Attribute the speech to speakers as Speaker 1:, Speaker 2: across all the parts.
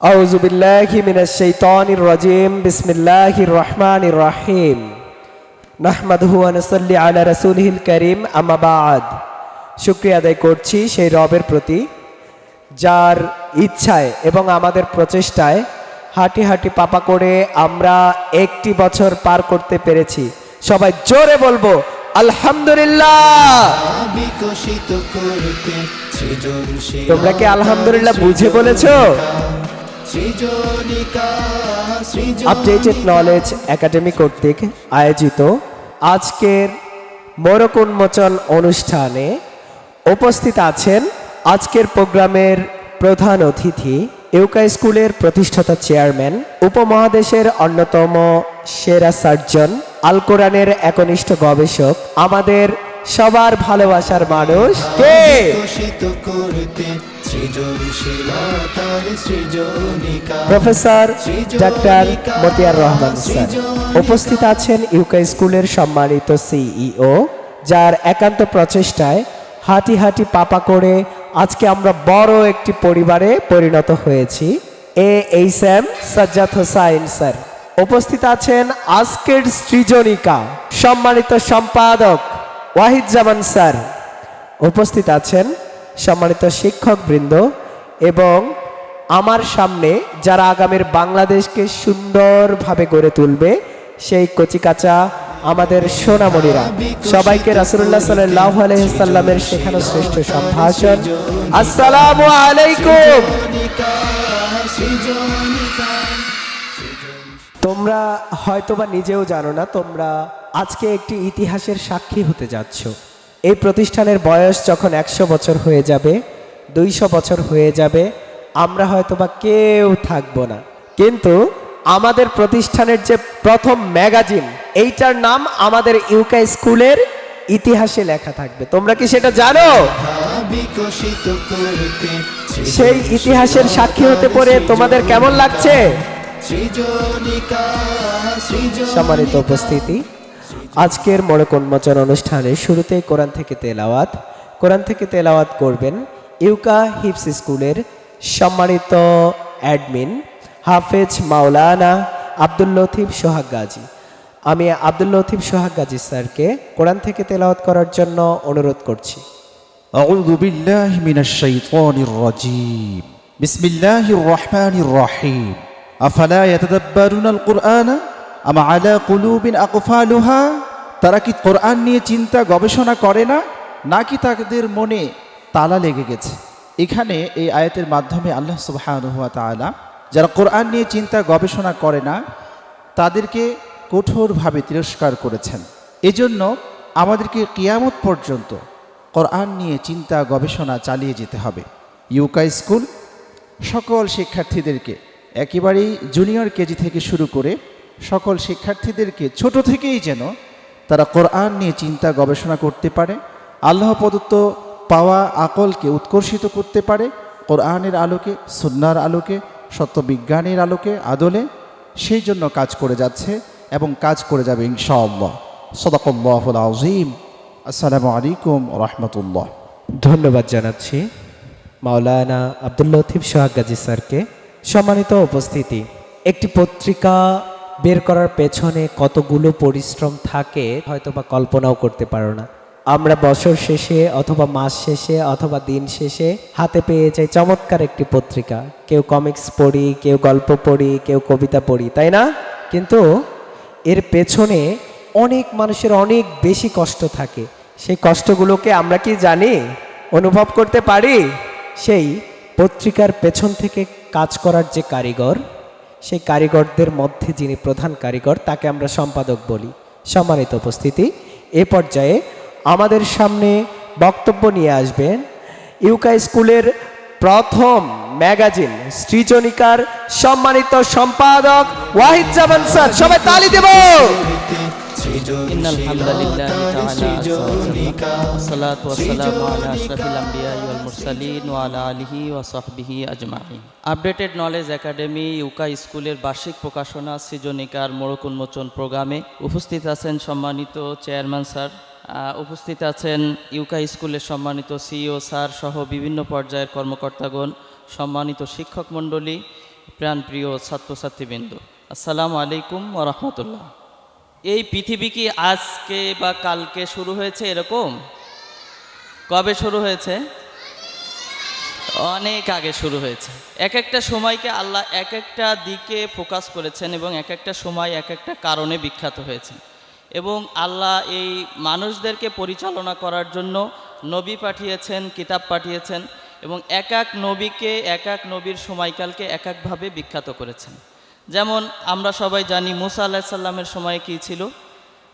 Speaker 1: أعوذ بالله من الشيطان الرجيم بسم الله الرحمن الرحيم نحمده ونصلي على رسوله الكريم أما بعد শুক্রিয়া আদায় করছি সেই রবের প্রতি যার ইচ্ছায় এবং আমাদের প্রচেষ্টায় হাঁটি হাঁটি পাপা করে আমরা একটি বছর পার করতে পেরেছি সবাই জোরে বলবো আলহামদুলিল্লাহ
Speaker 2: বিকশিত করতে সৃজনশীল
Speaker 1: তোমরা কি আলহামদুলিল্লাহ বুঝে বলেছো
Speaker 2: সৃজনিকা সৃজন
Speaker 1: আপডেটেড নলেজ একাডেমি কর্তৃক আয়োজিত আজকের মোরক উন্মোচন অনুষ্ঠানে উপস্থিত আছেন আজকের প্রোগ্রামের প্রধান অতিথি ইউকা স্কুলের প্রতিষ্ঠাতা চেয়ারম্যান উপমহাদেশের অন্যতম সেরা সার্জন আল কোরআনের একনিষ্ঠ গবেষক আমাদের সবার ভালোবাসার মানুষ। কে? Professor doctor Motiar Rahman sir. উপস্থিত আছেন ইউকা স্কুলের সম্মানিত সিইও যার একান্ত প্রচেষ্টায় হাঁটি হাঁটি পাপা করে আজকে আমরা বড় একটি পরিবারে পরিণত হয়েছি। A H M Sajjad Hossain sir. উপস্থিত আছেন আজকের সৃজনিকা সম্মানিত সম্পাদক ওয়াহিদ জামান স্যার। উপস্থিত আছেন সম্মানিত শিক্ষকবৃন্দ এবং আমার সামনে যারা আগামীর বাংলাদেশকে সুন্দরভাবে গড়ে তুলবে, সেই কচিকাচা আমাদের সোনামণিরা। সবাইকে রাসুল্লাহ সাল্লাহ আলহিসাল্লামের শেখানো শ্রেষ্ঠ সম্ভাষণ। আসসালামু আলাইকুম। তোমরা হয়তোবা নিজেও জানো না, তোমরা আজকে একটি ইতিহাসের সাক্ষী হতে যাচ্ছ। এই প্রতিষ্ঠানের বয়স যখন একশো বছর হয়ে যাবে দুইশো বছর হয়ে যাবে আমরা হয়তো বা কেউ থাকব না। কিন্তু আমাদের প্রতিষ্ঠানের যে প্রথম ম্যাগাজিন এইটার নাম আমাদের ইউকা স্কুলের ইতিহাসে লেখা থাকবে। তোমরা কি সেটা জানো? সেই ইতিহাসের সাক্ষী হতে পড়ে তোমাদের কেমন লাগছে? সম্মানিত উপস্থিতি। আজকের মোড়ক উন্মোচন অনুষ্ঠানের শুরুতেই কোরআন থেকে তেলাওয়াত কোরআন থেকে তেলাওয়াত করবেন ইউকা হিপস স্কুলের সম্মানিত অ্যাডমিন হাফেজ মাওলানা আব্দুল লতিফ সোহাগ গাজী আমি আব্দুল লতিফ সোহাগ গাজী স্যারকে কোরআন থেকে তেলাওয়াত করার জন্য অনুরোধ করছি
Speaker 3: أعوذ بالله من الشيطان الرجيم بسم الله الرحمن الرحيم أفلا يتدبرون القرآن أم على قلوب أقفالها তারা কি কোরআন নিয়ে চিন্তা গবেষণা করে না? নাকি তাদের মনে তালা লেগে গেছে? এখানে এই আয়াতের মাধ্যমে আল্লাহ সুবহানাহু ওয়া তাআলা যারা কোরআন নিয়ে চিন্তা গবেষণা করে না, তাদেরকে কঠোরভাবে তিরস্কার করেছেন। এজন্য আমাদেরকে কিয়ামত পর্যন্ত কোরআন নিয়ে চিন্তা গবেষণা চালিয়ে যেতে হবে। ইউকা স্কুল, সকল শিক্ষার্থীদেরকে, একেবারেই জুনিয়র কেজি থেকে শুরু করে সকল শিক্ষার্থীদেরকে ছোট থেকেই যেন তারা কোরআন নিয়ে চিন্তা গবেষণা করতে পারে, আল্লাহ প্রদত্ত পাওয়া আকলকে উৎকর্ষিত করতে পারে, কোরআনের আলোকে, সুন্নার আলোকে, সত্যবিজ্ঞানের আলোকে, আদলে সেই জন্য কাজ করে যাচ্ছে এবং কাজ করে যাবে ইনশাআল্লাহ। সদাকল্লাহুল আজিম আসসালামু আলাইকুম রহমতুল্লাহ।
Speaker 1: ধন্যবাদ জানাচ্ছি মাওলানা আব্দুল লতিফ সোহাগ গাজী স্যারকে। সম্মানিত উপস্থিতি, একটি পত্রিকা বের করার পেছনে কতগুলো পরিশ্রম থাকে হয়তো বা কল্পনাও করতে পারো না। আমরা বছর শেষে অথবা মাস শেষে অথবা দিন শেষে হাতে পেয়ে যাই চমৎকার একটি পত্রিকা। কেউ কমিক্স পড়ি, কেউ গল্প পড়ি, কেউ কবিতা পড়ি, তাই না? কিন্তু এর পেছনে অনেক মানুষের অনেক বেশি কষ্ট থাকে। সেই কষ্টগুলোকে আমরা কি জানি, অনুভব করতে পারি? সেই পত্রিকার পেছন থেকে কাজ করার যে কারিগর সেই কারিগরদের মধ্যে যিনি প্রধান কারিগর, তাকে আমরা সম্পাদক বলি। সম্মানিত উপস্থিতি, এ পর্যায়ে আমাদের সামনে বক্তব্য নিয়ে আসবেন ইউকা স্কুলের প্রথম ম্যাগাজিন, সৃজনিকার সম্মানিত সম্পাদক ওয়াহিদ জামান স্যার। সবাই তালি দেব!
Speaker 4: إن الحمد لله تعالى عز وجل والصلاة والسلام على أشرف الأنبياء والمرسلين وعلى آله وصحبه أجمعين আপডেটেড নলেজ একাডেমি ইউকা স্কুলের বার্ষিক প্রকাশনা সৃজনিকার মোড়ক উন্মোচন প্রোগ্রামে উপস্থিত আছেন সম্মানিত চেয়ারম্যান স্যার আহ, উপস্থিত আছেন ইউকা স্কুলের সম্মানিত সিইও স্যার সহ বিভিন্ন পর্যায়ের কর্মকর্তাগণ সম্মানিত শিক্ষক মণ্ডলী প্রাণপ্রিয় ছাত্রছাত্রীবৃন্দ আসসালামু আলাইকুম ওরহমতুল্লাহ এই পৃথিবী কি আজকে বা কালকে শুরু হয়েছে এরকম? কবে শুরু হয়েছে? অনেক আগে শুরু হয়েছে। এক একটা সময়কে আল্লাহ এক একটা দিকে ফোকাস করেছেন এবং এক একটা সময় এক একটা কারণে বিখ্যাত হয়েছে। এবং আল্লাহ এই মানুষদেরকে পরিচালনা করার জন্য নবী পাঠিয়েছেন, কিতাব পাঠিয়েছেন এবং এক এক নবীকে এক এক নবীর সময়কালকে এক একভাবে বিখ্যাত করেছেন। যেমন আমরা সবাই জানি মুসা আল্লাহ সাল্লামের সময় কী ছিল?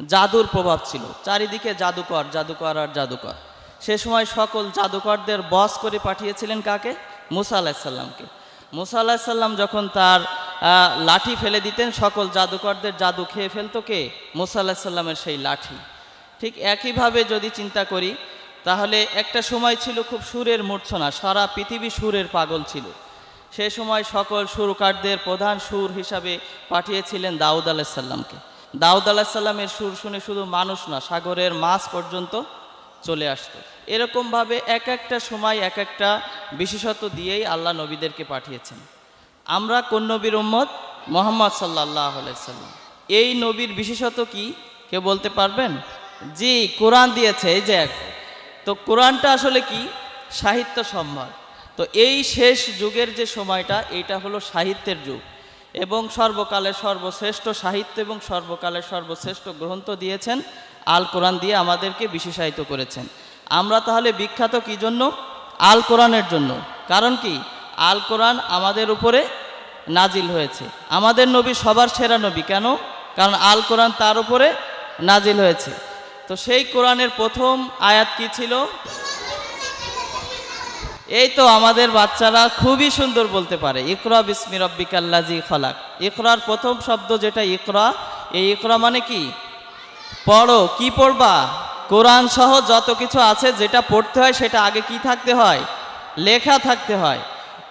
Speaker 4: জাদুর প্রভাব ছিল। চারিদিকে জাদুকর জাদুকর আর জাদুকর। সে সময় সকল জাদুকরদের বস করে পাঠিয়েছিলেন কাকে? মুসা আলাহিসাল্লামকে মুসা আলাহিসাল্লাম যখন তার লাঠি ফেলে দিতেন, সকল জাদুকরদের জাদু খেয়ে ফেলতো কে? মুসা আলাহিসাল্লামের সেই লাঠি। ঠিক একইভাবে যদি চিন্তা করি, তাহলে একটা সময় ছিল খুব সুরের মূর্ছনা, সারা পৃথিবী সুরের পাগল ছিল। সে সময় সকল সুরকারদের প্রধান সুর হিসাবে পাঠিয়েছিলেন দাউদ আলাহিসাল্লামকে দাউদ আলাহিসাল্লামের সুর শুনে শুধু মানুষ না, সাগরের মাছ পর্যন্ত চলে আসতো। এরকমভাবে এক একটা সময় এক একটা বিশেষত্ব দিয়েই আল্লাহ নবীদেরকে পাঠিয়েছেন। আমরা কোন নবীর উম্মত? মোহাম্মদ সাল্লাহ সাল্লাম। এই নবীর বিশেষত কি? কেউ বলতে পারবেন? জি, কোরআন দিয়েছে, এই যে। তো কোরআনটা আসলে কি? সাহিত্য সম্ভার। তো এই শেষ যুগের যে সময়টা, এইটা হলো সাহিত্যের যুগ। এবং সর্বকালের সর্বশ্রেষ্ঠ সাহিত্য এবং সর্বকালের সর্বশ্রেষ্ঠ গ্রন্থ দিয়েছেন, আল কোরআন দিয়ে আমাদেরকে বিশেষায়িত করেছেন। আমরা তাহলে বিখ্যাত কি জন্য? আল কোরআনের জন্য। কারণ কি? আল কোরআন আমাদের উপরে নাজিল হয়েছে। আমাদের নবী সবার সেরা নবী। কেন? কারণ আল কোরআন তার উপরে নাজিল হয়েছে। তো সেই কোরআনের প্রথম আয়াত কি ছিল? এই তো আমাদের বাচ্চারা খুবই সুন্দর বলতে পারে। ইকরা বিসমি রব্বিকাল্লাজি খলাক। ইকরার প্রথম শব্দ যেটা, ইকরা, এই ইকরা মানে কি? পড়ো, কি পড়বা? কোরআন সহ যত কিছু আছে যেটা পড়তে হয় সেটা আগে কি থাকতে হয়? লেখা থাকতে হয়।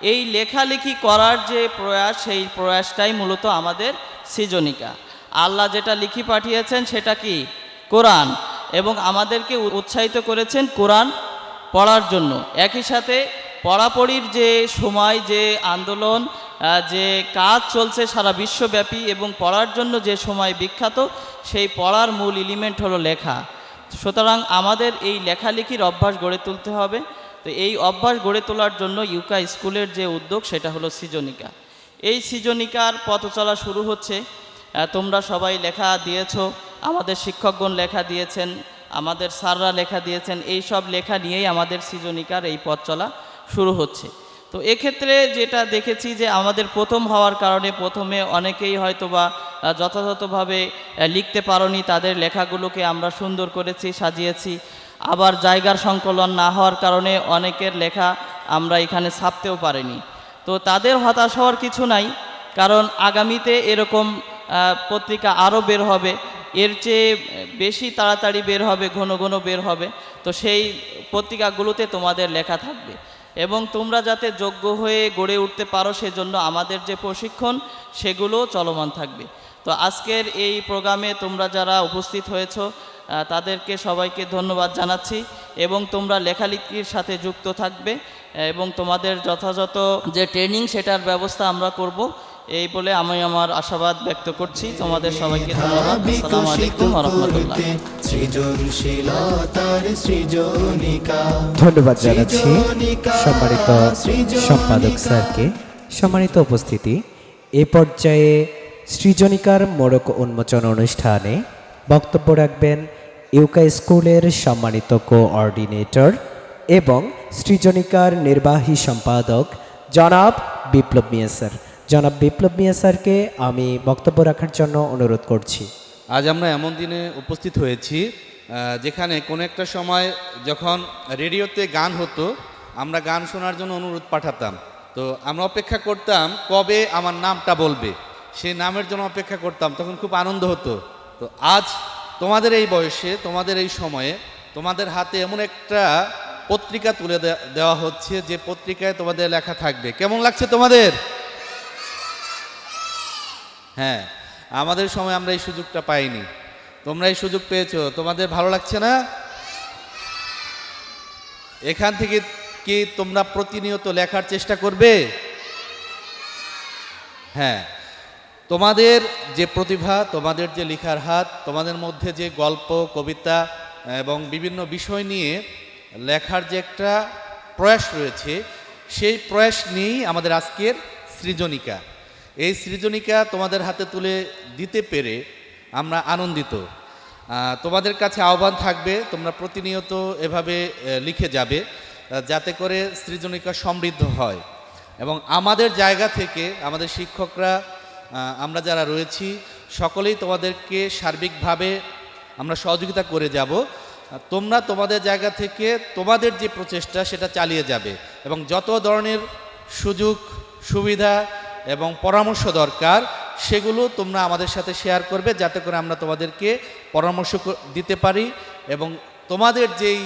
Speaker 4: এই লেখালেখি করার যে প্রয়াস, সেই প্রয়াসটাই মূলত আমাদের সৃজনিকা। আল্লাহ যেটা লিখি পাঠিয়েছেন সেটা কি? কোরআন। এবং আমাদেরকে উৎসাহিত করেছেন কোরআন পড়ার জন্য। একই সাথে পড়াপড়ির যে সময়, যে আন্দোলন যে কাজ চলছে সারা বিশ্বব্যাপী এবং পড়ার জন্য যে সময় বিখ্যাত, সেই পড়ার মূল এলিমেন্ট হলো লেখা। সুতরাং আমাদের এই লেখালেখির অভ্যাস গড়ে তুলতে হবে। তো এই অভ্যাস গড়ে তোলার জন্য ইউকা স্কুলের যে উদ্যোগ, সেটা হলো সৃজনিকা। এই সৃজনিকার পথ চলা শুরু হচ্ছে। তোমরা সবাই লেখা দিয়েছ, আমাদের শিক্ষকগণ লেখা দিয়েছেন। আমাদের স্যাররা লেখা দিয়েছেন, এই সব লেখা নিয়েই আমাদের সৃজনিকার এই পথ চলা শুরু হচ্ছে। তো এক্ষেত্রে যেটা দেখেছি যে আমাদের প্রথম হওয়ার কারণে প্রথমে অনেকেই হয়তো বা যথাযথভাবে লিখতে পারোনি, তাদের লেখাগুলোকে আমরা সুন্দর করেছি, সাজিয়েছি। আবার জায়গার সংকলন না হওয়ার কারণে অনেকের লেখা আমরা এখানে ছাপতেও পারিনি। তো তাদের হতাশ হওয়ার কিছু নাই, কারণ আগামীতে এরকম পত্রিকা আরও বের হবে। এর চেয়ে বেশি তাড়াতাড়ি বের হবে, ঘন ঘন বের হবে। তো সেই পত্রিকাগুলোতে তোমাদের লেখা থাকবে। এবং তোমরা যাতে যোগ্য হয়ে গড়ে উঠতে পারো সেজন্য আমাদের যে প্রশিক্ষণ, সেগুলো চলমান থাকবে। তো আজকের এই প্রোগ্রামে তোমরা যারা উপস্থিত হয়েছো তাদেরকে সবাইকে ধন্যবাদ জানাচ্ছি। এবং তোমরা লেখালেখির সাথে যুক্ত থাকবে। এবং তোমাদের যথাযথ যে ট্রেনিং, সেটার ব্যবস্থা আমরা করব। এই বলে আমি আমার আশাবাদ ব্যক্ত করছি। তোমাদের সবাইকে ধন্যবাদ। আসসালামু আলাইকুম রহমতুল্লাহ।
Speaker 2: বিকশিত সৃজনশীলতার সৃজনিকা।
Speaker 1: ধন্যবাদ জানাচ্ছি সম্মানিত সম্পাদক স্যারকে। সম্মানিত উপস্থিতি এ পর্যায়ে সৃজনিকার মোড়ক উন্মোচন অনুষ্ঠানে বক্তব্য রাখবেন ইউকা স্কুলের সম্মানিত কোঅর্ডিনেটর এবং সৃজনিকার নির্বাহী সম্পাদক জনাব বিপ্লব মিয়া স্যার। জনাব বিপ্লব মিয়া স্যারকে আমি বক্তব্য রাখার জন্য অনুরোধ করছি।
Speaker 5: আজ আমরা এমন দিনে উপস্থিত হয়েছি যেখানে কোনো একটা সময় যখন রেডিওতে গান হতো, আমরা গান শোনার জন্য অনুরোধ পাঠাতাম। তো আমরা অপেক্ষা করতাম, কবে আমার নামটা বলবে? সেই নামের জন্য অপেক্ষা করতাম, তখন খুব আনন্দ হতো। তো আজ তোমাদের এই বয়সে, তোমাদের এই সময়ে, তোমাদের হাতে এমন একটা পত্রিকা তুলে দেওয়া হচ্ছে, যে পত্রিকায় তোমাদের লেখা থাকবে। কেমন লাগছে তোমাদের? হ্যাঁ আমাদের সময় আমরা এই সুযোগটা পাইনি। তোমরা এই সুযোগ পেয়েছ, তোমাদের ভালো লাগছে না? এখান থেকে কি তোমরা প্রতিনিয়ত লেখার চেষ্টা করবে? হ্যাঁ তোমাদের যে প্রতিভা, তোমাদের যে লেখার হাত, তোমাদের মধ্যে যে গল্প, কবিতা এবং বিভিন্ন বিষয় নিয়ে লেখার যে একটা প্রয়াস রয়েছে, সেই প্রয়াস নিয়েই আমাদের আজকের সৃজনিকা। এই সৃজনিকা তোমাদের হাতে তুলে দিতে পেরে আমরা আনন্দিত। তোমাদের কাছে আহ্বান থাকবে, তোমরা প্রতিনিয়ত এভাবে লিখে যাবে যাতে করে সৃজনিকা সমৃদ্ধ হয়। এবং আমাদের জায়গা থেকে আমাদের শিক্ষকরা আমরা যারা রয়েছি, সকলেই তোমাদেরকে সার্বিকভাবে আমরা সহযোগিতা করে যাব। তোমরা তোমাদের জায়গা থেকে তোমাদের যে প্রচেষ্টা, সেটা চালিয়ে যাবে। এবং যত ধরনের সুযোগ, সুবিধা এবং পরামর্শ দরকার, সেগুলো তোমরা আমাদের সাথে শেয়ার করবে যাতে করে আমরা তোমাদেরকে পরামর্শ দিতে পারি এবং তোমাদের যেই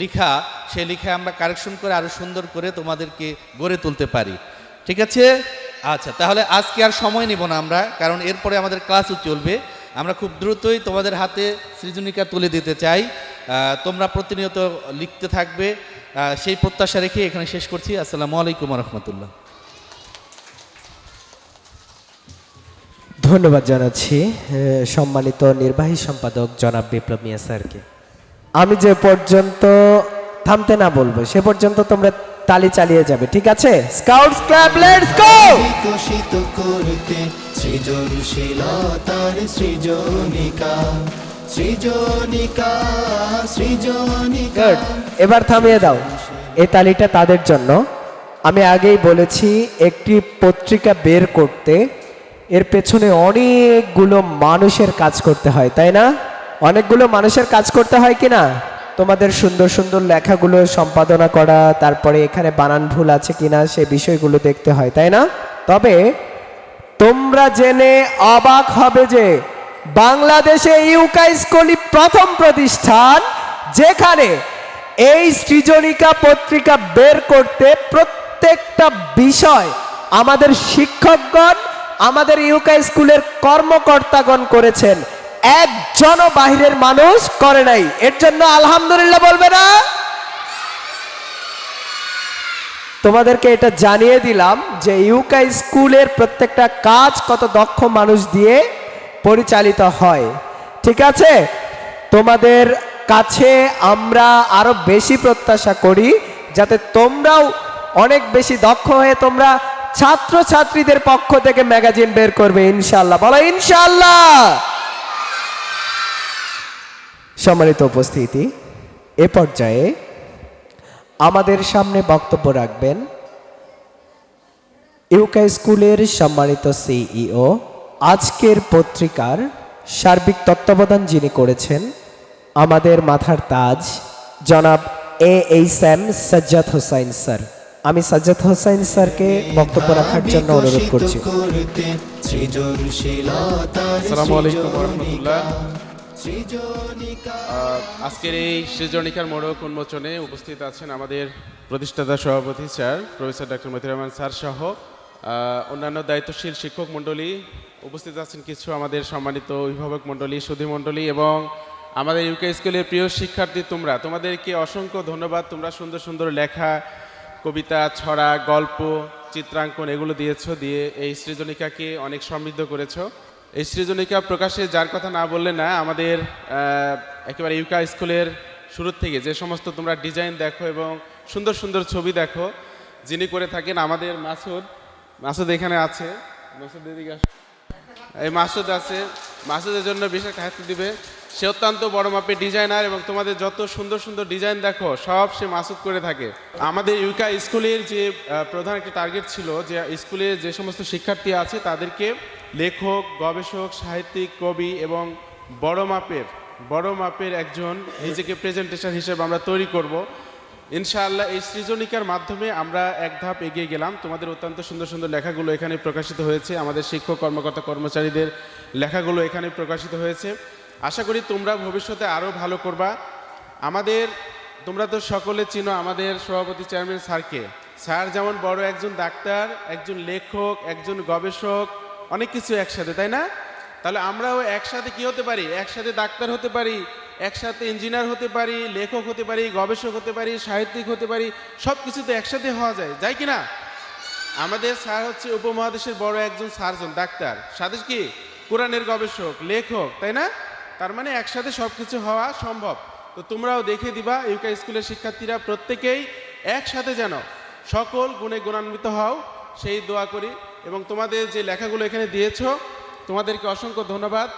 Speaker 5: লেখা, সেই লেখায় আমরা কারেকশন করে আরও সুন্দর করে তোমাদেরকে গড়ে তুলতে পারি। ঠিক আছে? আচ্ছা তাহলে আজকে আর সময় নিব না আমরা, কারণ এরপরে আমাদের ক্লাসও চলবে। আমরা খুব দ্রুতই তোমাদের হাতে সৃজনিকা তুলে দিতে চাই। তোমরা প্রতিনিয়ত লিখতে থাকবে। সেই প্রত্যাশা রেখে এখানে শেষ করছি। আসসালামু আলাইকুম রহমতুল্লাহ।
Speaker 1: ধন্যবাদ জানাচ্ছি সম্মানিত নির্বাহী সম্পাদক জনাব বিপ্লব মিয়া স্যারকে। আমি যে পর্যন্ত থামতে না বলব সে পর্যন্ত তোমরা তালি চালিয়ে যাবে ঠিক আছে? স্কাউটস ক্লাব লেটস গো
Speaker 2: বিকশিত করতে সৃজনশীলতার সৃজনিকা সৃজনিকা সৃজনিকা।
Speaker 1: এবার থামিয়ে দাও এই তালিটা তাদের জন্য। আমি আগেই বলেছি একটি পত্রিকা বের করতে এর পেছনে অনেকগুলো মানুষের কাজ করতে হয়, তাই না? অনেকগুলো মানুষের কাজ করতে হয় কি না? তোমাদের সুন্দর সুন্দর লেখাগুলো সম্পাদনা করা, তারপরে এখানে বানান ভুল আছে কিনা সে বিষয়গুলো দেখতে হয়, তাই না? তবে তোমরা জেনে অবাক হবে যে বাংলাদেশে ইউকা স্কুলই প্রথম প্রতিষ্ঠান যেখানে এই সৃজনিকা পত্রিকা বের করতে প্রত্যেকটা বিষয় আমাদের শিক্ষকগণ আমাদের ইউকা স্কুলের কর্মকর্তাগণ করেছেন একজনও বাহিরের মানুষ করে নাই। এর জন্য আলহামদুলিল্লাহ বলবে না? তোমাদেরকে এটা জানিয়ে দিলাম যে ইউকা স্কুলের প্রত্যেকটা কাজ কত দক্ষ মানুষ দিয়ে পরিচালিত হয়। ঠিক আছে? তোমাদের কাছে আমরা আরও বেশি প্রত্যাশা করি, যাতে তোমরাও অনেক বেশি দক্ষ হয়ে তোমরা ছাত্র ছাত্রীদের পক্ষ থেকে ম্যাগাজিন বের করবে ইনশাল্লাহ বলো ইনশাল্লাহ সম্মানিত উপস্থিতি, এ পর্যায়ে আমাদের সামনে বক্তব্য রাখবেন ইউকা স্কুলের সম্মানিত সিইও, আজকের পত্রিকার সার্বিক তত্ত্বাবধান যিনি করেছেন, আমাদের মাথার তাজ জনাব A H M Sajjad Hossain sir. আমি সাজ্জাদ হোসাইন স্যারকে বক্তব্য রাখার জন্য অনুরোধ করছি।
Speaker 2: করতে
Speaker 6: আসসালামু আলাইকুম রহমতুল্লাহ আজকের এই সৃজনিকার মোড়ক উন্মোচনে উপস্থিত আছেন আমাদের প্রতিষ্ঠাতা সভাপতি স্যার প্রফেসর ডক্টর মতির রহমান স্যার সহ অন্যান্য দায়িত্বশীল শিক্ষক মণ্ডলী। উপস্থিত আছেন কিছু আমাদের সম্মানিত অভিভাবক মণ্ডলী সুধী মণ্ডলী এবং আমাদের ইউকে স্কুলের প্রিয় শিক্ষার্থী তোমরা। তোমাদেরকে অসংখ্য ধন্যবাদ। তোমরা সুন্দর সুন্দর লেখা কবিতা, ছড়া, গল্প, চিত্রাঙ্কন এগুলো দিয়েছ, দিয়ে এই সৃজনিকাকে অনেক সমৃদ্ধ করেছ। এই সৃজনিকা প্রকাশে যার কথা না বললে না, আমাদের একেবারে ইউকা স্কুলের শুরুর থেকে যে সমস্ত তোমরা ডিজাইন দেখো এবং সুন্দর সুন্দর ছবি দেখো, যিনি করে থাকেন আমাদের মাসুদ। মাসুদ এখানে আছে। মাসুদ এই মাসুদ আছে। মাসুদের জন্য বিশেষ হাতে দিবে। সে অত্যন্ত বড় মাপের ডিজাইনার এবং তোমাদের যত সুন্দর সুন্দর ডিজাইন দেখো, সব সে মাসুদ করে থাকে। আমাদের ইউকা স্কুলের যে প্রধান একটা টার্গেট ছিল যে, স্কুলে যে সমস্ত শিক্ষার্থী আছে, তাদেরকে লেখক, গবেষক, সাহিত্যিক, কবি এবং বড় মাপের বড় মাপের একজন নিজেকে প্রেজেন্টেশন হিসেবে আমরা তৈরি করব। ইনশাআল্লাহ এই সৃজনিকার মাধ্যমে আমরা এক ধাপ এগিয়ে গেলাম। তোমাদের অত্যন্ত সুন্দর সুন্দর লেখাগুলো এখানে প্রকাশিত হয়েছে। আমাদের শিক্ষক, কর্মকর্তা, কর্মচারীদের লেখাগুলো এখানে প্রকাশিত হয়েছে। আশা করি তোমরা ভবিষ্যতে আরও ভালো করবা। আমাদের, তোমরা তো সকলে চিনো আমাদের সভাপতি চেয়ারম্যান স্যারকে। স্যার যেমন বড় একজন ডাক্তার, একজন লেখক, একজন গবেষক, অনেক কিছু একসাথে, তাই না? তাহলে আমরাও একসাথে কি হতে পারি? একসাথে ডাক্তার হতে পারি, একসাথে ইঞ্জিনিয়ার হতে পারি, লেখক হতে পারি, গবেষক হতে পারি, সাহিত্যিক হতে পারি সব কিছু তো একসাথে হওয়া যায় যায় কি না আমাদের স্যার হচ্ছে উপমহাদেশের বড় একজন সার্জন, ডাক্তার। সাথে কি? কোরআনের গবেষক, লেখক, তাই না? তার মানে একসাথে সব কিছু হওয়া সম্ভব। তো তোমরাও দেখে দিবা ইউকা স্কুলের শিক্ষার্থীরা প্রত্যেকেই একসাথে যেন সকল গুণে গুণান্বিত হও, সেই দোয়া করি। এবং তোমাদের যে লেখাগুলো এখানে দিয়েছ, তোমাদেরকে অসংখ্য ধন্যবাদ।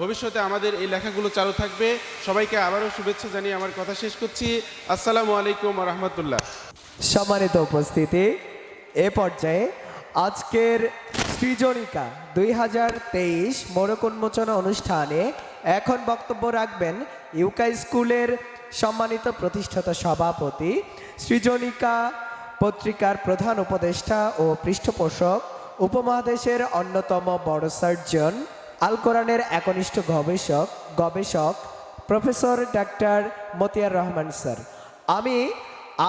Speaker 6: ভবিষ্যতে আমাদের এই লেখাগুলো চালু থাকবে। সবাইকে আবারও শুভেচ্ছা জানিয়ে আমার কথা শেষ করছি। আসসালামু আলাইকুম রহমতুল্লাহ
Speaker 1: সম্মানিত উপস্থিতি, এ পর্যায়ে আজকের সৃজনিকা দুই হাজার তেইশ মোড়ক উন্মোচন অনুষ্ঠানে এখন বক্তব্য রাখবেন ইউকা স্কুলের সম্মানিত প্রতিষ্ঠাতা সভাপতি সৃজনিকা পত্রিকার প্রধান উপদেষ্টা ও পৃষ্ঠপোষক, উপমহাদেশের অন্যতম বড় সার্জন আল কোরআনের একনিষ্ঠ গবেষক গবেষক, professor doctor Motiar Rahman sir. আমি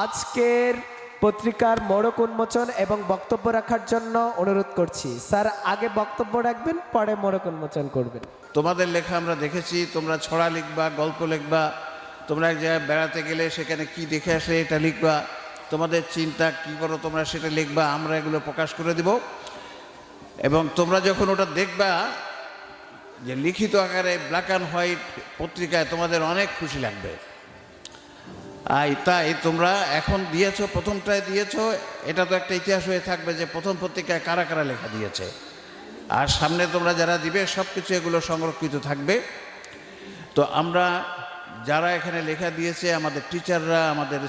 Speaker 1: আজকের পত্রিকার মোড়ক উন্মোচন এবং বক্তব্য রাখার জন্য অনুরোধ করছি। স্যার, আগে বক্তব্য রাখবেন, পরে মোড়ক উন্মোচন করবেন।
Speaker 7: তোমাদের লেখা আমরা দেখেছি, তোমরা ছড়া লিখবা, গল্প লিখবা, তোমরা এক জায়গায় বেড়াতে গেলে সেখানে কি দেখে আসে এটা লিখবা, তোমাদের চিন্তা কি করো তোমরা সেটা লিখবা, আমরা এগুলো প্রকাশ করে দেব। এবং তোমরা যখন ওটা দেখবা, যে লিখিত আকারে ব্ল্যাক অ্যান্ড হোয়াইট পত্রিকায় তোমাদের অনেক খুশি লাগবে। আই, তাই তোমরা এখন দিয়েছ, প্রথমটায় দিয়েছ, এটা তো একটা ইতিহাস হয়ে থাকবে যে প্রথম পত্রিকায় কারা কারা লেখা দিয়েছে। আর সামনে তোমরা যারা দিবে সব কিছু এগুলো সংরক্ষিত থাকবে। তো আমরা যারা এখানে লেখা দিয়েছে, আমাদের টিচাররা আমাদের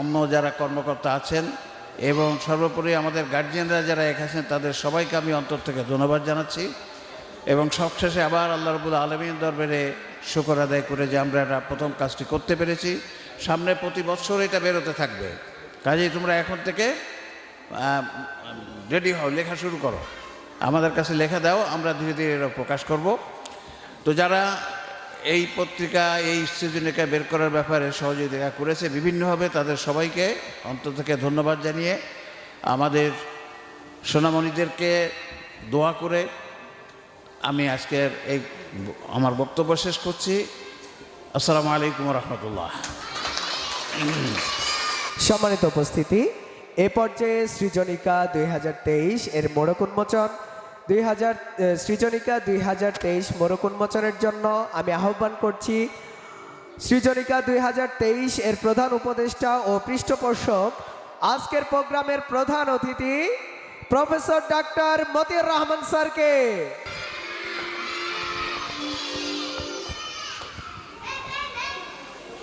Speaker 7: অন্য যারা কর্মকর্তা আছেন, এবং সর্বোপরি আমাদের গার্জিয়ানরা যারা এখানে তাদের সবাইকে আমি অন্তর থেকে ধন্যবাদ জানাচ্ছি। এবং সবশেষে আবার আল্লাহ রবুল আলমীর দরবারে শুকর আদায় করে যে আমরা প্রথম কাজটি করতে পেরেছি। সামনে প্রতি বছর এটা বেরোতে থাকবে। কাজেই তোমরা এখন থেকে রেডি হও, লেখা শুরু করো। আমাদের কাছে লেখা দাও, আমরা ধীরে ধীরে এটা প্রকাশ করব। তো যারা এই পত্রিকা, এই সৃজনিকা বের করার ব্যাপারে সহযোগিতা করেছে বিভিন্নভাবে, তাদের সবাইকে অন্তর থেকে ধন্যবাদ জানিয়ে আমাদের সোনামণিদেরকে দোয়া করে আমি আজকের এই আমার বক্তব্য শেষ করছি। আসসালামু আলাইকুম রহমতুল্লাহ।
Speaker 1: সম্মানিত উপস্থিতি, এ পর্যায়ে সৃজনিকা দুই হাজার তেইশ এর মোড়ক উন্মোচন। দুই হাজার সৃজনিকা দুই হাজার তেইশ মোড়ক উন্মোচনের জন্য আমি আহ্বান করছি। সৃজনিকা দুই হাজার তেইশ এর প্রধান উপদেষ্টা ও পৃষ্ঠপোষক, আজকের প্রোগ্রামের প্রধান অতিথি প্রফেসর ডাক্তার মতিউর রহমান স্যারকে।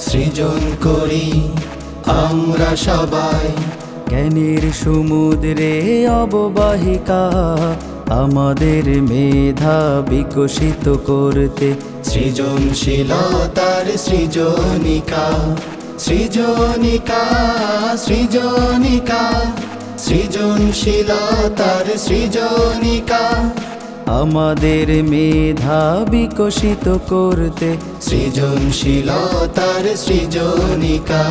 Speaker 2: সৃজন করি আমরা সবাই।
Speaker 8: জ্ঞানের সমুদ্রে অববাহিকা আমাদের মেধা বিকশিত করতে।
Speaker 2: সৃজনশীলতার সৃজনিকা সৃজনিকা সৃজনিকা সৃজনশীলতার সৃজনিকা।
Speaker 8: আমাদের মেধা বিকশিত করতে
Speaker 2: সৃজনশীলতার সৃজনিকা।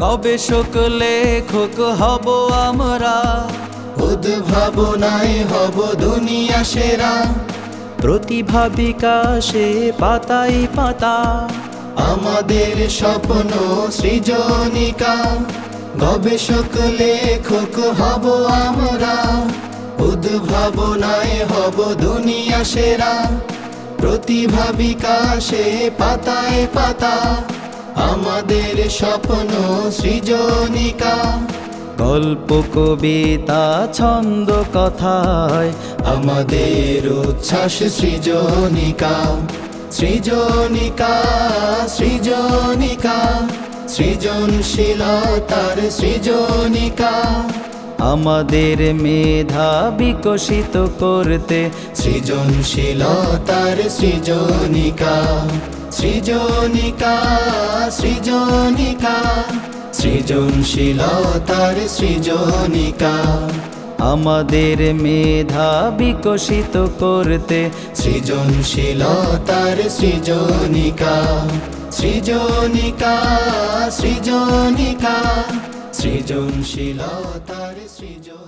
Speaker 8: গবেষক, লেখক হব আমরা।
Speaker 2: উদ্ভাবনায় হব দুনিয়া সেরা।
Speaker 8: প্রতিভা বিকাশে পাতাই পাতা।
Speaker 2: আমাদের স্বপ্ন সৃজনিকা। গবেষক, লেখক হব আমরা। উদ্ভাবনায় হব দুনিয়া সেরা। প্রতিভা বিকাশে পাতায় পাতা। আমাদের স্বপ্ন সৃজনিকা।
Speaker 8: গল্প কবিতা ছন্দ, কথায়
Speaker 2: আমাদের উচ্ছ্বাস সৃজনিকা। সৃজনিকা সৃজনিকা, সৃজনশীলতার সৃজনিকা।
Speaker 8: আমাদের মেধা বিকশিত করতে
Speaker 2: সৃজনশীলতার সৃজনিকা সৃজনিকা সৃজনিকা সৃজনশীলতার সৃজনিকা।
Speaker 8: আমাদের মেধা বিকশিত করতে
Speaker 2: সৃজনশীলতার সৃজনিকা সৃজনিকা সৃজনিকা। সৃজনশীলতার সৃজনিকা